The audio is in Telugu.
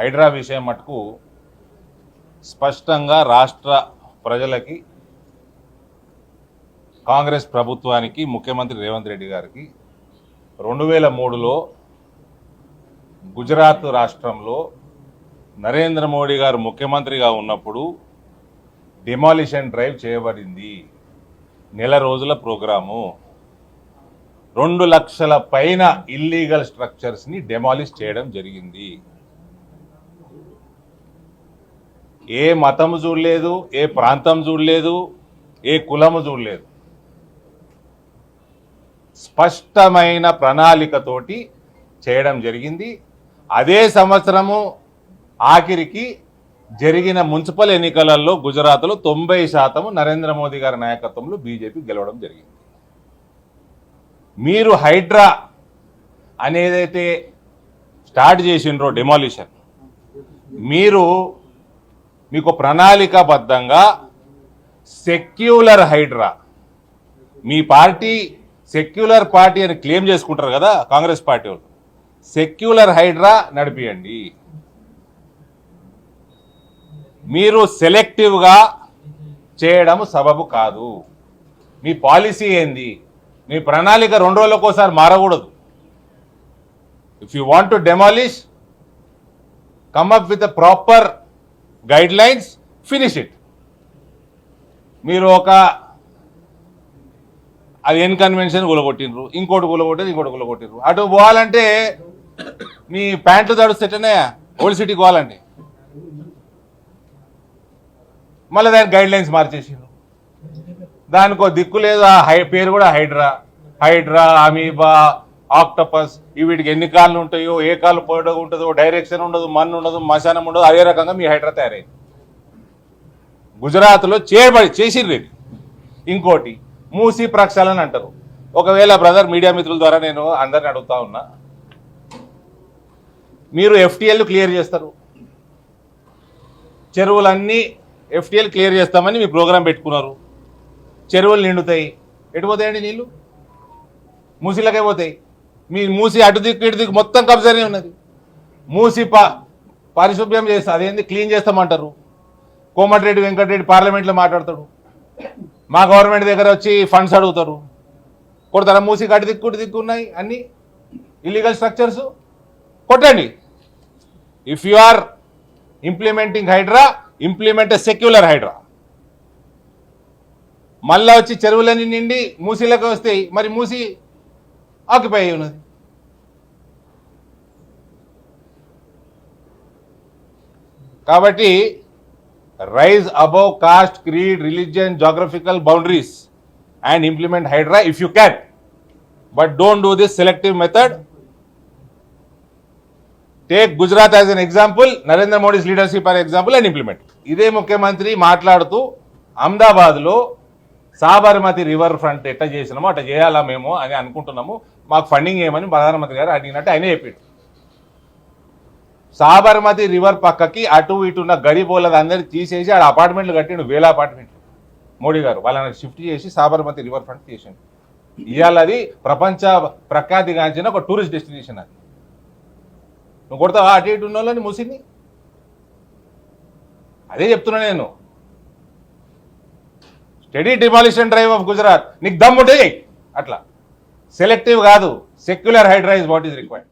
హైడ్రా విషయం మటుకు స్పష్టంగా రాష్ట్ర ప్రజలకి కాంగ్రెస్ ప్రభుత్వానికి ముఖ్యమంత్రి రేవంత్ రెడ్డి గారికి రెండు వేల మూడులో గుజరాత్ రాష్ట్రంలో నరేంద్ర మోడీ గారు ముఖ్యమంత్రిగా ఉన్నప్పుడు డిమాలిషన్ డ్రైవ్ చేయబడింది. నెల రోజుల ప్రోగ్రాము. రెండు లక్షల పైన ఇల్లీగల్ స్ట్రక్చర్స్ని డెమాలిష్ చేయడం జరిగింది. ఏ మతము చూడలేదు ఏ ప్రాంతం చూడలేదు ఏ కులము చూడలేదు. స్పష్టమైన ప్రణాళికతోటి చేయడం జరిగింది. అదే సంవత్సరము ఆఖరికి జరిగిన మున్సిపల్ ఎన్నికలలో గుజరాత్లో తొంభై శాతము నరేంద్ర మోదీ గారి నాయకత్వంలో బీజేపీ గెలవడం జరిగింది. మీరు హైడ్రా అనేదైతే స్టార్ట్ చేసిండ్రో డెమాలిషన్ మీరు మీకు ప్రణాళికాబద్ధంగా సెక్యులర్ హైడ్రా. మీ పార్టీ సెక్యులర్ పార్టీ అని క్లెయిమ్ చేసుకుంటారు కదా కాంగ్రెస్ పార్టీ వాళ్ళు. సెక్యులర్ హైడ్రా నడిపియండి. మీరు సెలెక్టివ్గా చేయడం సబబు కాదు. మీ పాలసీ ఏంది? మీ ప్రణాళిక రెండు రోజులకు ఒకసారి మారకూడదు if you want to demolish come up with proper guidelines finish it. మీరు ఒక అది ఎన్ కన్వెన్షన్ ఇంకోటి గులగొట్టేది ఇంకోటి గులగొట్టినరు అటు పోవాలంటే మీ ప్యాంట్లు తడుస్తేనే ఓల్డ్ సిటీకి పోవాలండి. మళ్ళీ దాని గైడ్ లైన్స్ మార్చేసిండ్రు. దానికో దిక్కు లేదు ఆ హై పేరు కూడా హైడ్రా. హైడ్రా అమీబా ఆక్టపస్ వీటికి ఎన్ని కాళ్ళు ఉంటాయో ఏ కాళ్ళు పొడవు ఉంటుందో డైరెక్షన్ ఉండదు మన్ను ఉండదు మశానం ఉండదు అదే రకంగా మీ హైడ్రా తయారైంది. గుజరాత్లో చేయబడి చేసిర్రు ఇది. ఇంకోటి మూసి ప్రక్షాళన అంటారు. ఒకవేళ బ్రదర్ మీడియా మిత్రుల ద్వారా నేను అందరిని అడుగుతా ఉన్నా మీరు ఎఫ్టీఎల్ క్లియర్ చేస్తారు. చెరువులన్నీ ఎఫ్టీఎల్ క్లియర్ చేస్తామని మీ ప్రోగ్రాం పెట్టుకున్నారు. చెరువులు నిండుతాయి. ఎటు పోతాయండి నీళ్ళు మూసిలకే పోతాయి. మీ మూసి అటు దిక్కు ఇటు దిక్కు మొత్తం కబ్జానే ఉన్నది. మూసి పా పారిశుభ్యం చేస్తా అదేంది? క్లీన్ చేస్తామంటారు. కోమటిరెడ్డి వెంకటరెడ్డి పార్లమెంట్లో మాట్లాడతాడు. మా గవర్నమెంట్ దగ్గర వచ్చి ఫండ్స్ అడుగుతారు. కొడతారా? మూసి అటు దిక్కు ఇటు దిక్కు ఉన్నాయి అన్ని ఇల్లీగల్ స్ట్రక్చర్స్ కొట్టండి. If you are implementing Hydraa implement secular Hydraa మళ్ళా వచ్చి చెరువులన్నీ నిండి మూసీలకు వస్తాయి. మరి మూసి ఆక్యుపై అయి ఉన్నది కాబట్టి rise above caste creed religion geographical boundaries and implement Hydraa if you can but don't do this selective method take Gujarat as an example Narendra Modi's leadership అనే ఎగ్జాంపుల్ అండ్ ఇంప్లిమెంట్ ఇదే ముఖ్యమంత్రి మాట్లాడుతూ అహ్మదాబాద్లో సాబర్మతి రివర్ ఫ్రంట్ ఎట్ట చేసినామో అట్ట చేయాలా మేము అని అనుకుంటున్నాము. మాకు ఫండింగ్ ఏమని ప్రధానమంత్రి గారు అడిగినట్టు ఆయన చెప్పాడు. సాబర్మతి రివర్ పక్కకి అటు ఇటు ఉన్న గరీబోళ్ళది అందరినీ తీసేసి ఆడ అపార్ట్మెంట్లు కట్టిండు వేల అపార్ట్మెంట్లు మోడీ గారు వాళ్ళని షిఫ్ట్ చేసి సాబర్మతి రివర్ ఫ్రంట్ తీసిండు. ఇవాళ అది ప్రపంచ ప్రఖ్యాతిగాంచిన ఒక టూరిస్ట్ డెస్టినేషన్ అది. నువ్వు కొడతావా అటు ఇటు ఉన్న వాళ్ళని మూసింది? అదే చెప్తున్నా నేను. Study demolition drive of Gujarat నీకు దమ్ముంటే అట్లా. సెలెక్టివ్ కాదు. Secular Hydraa is what is required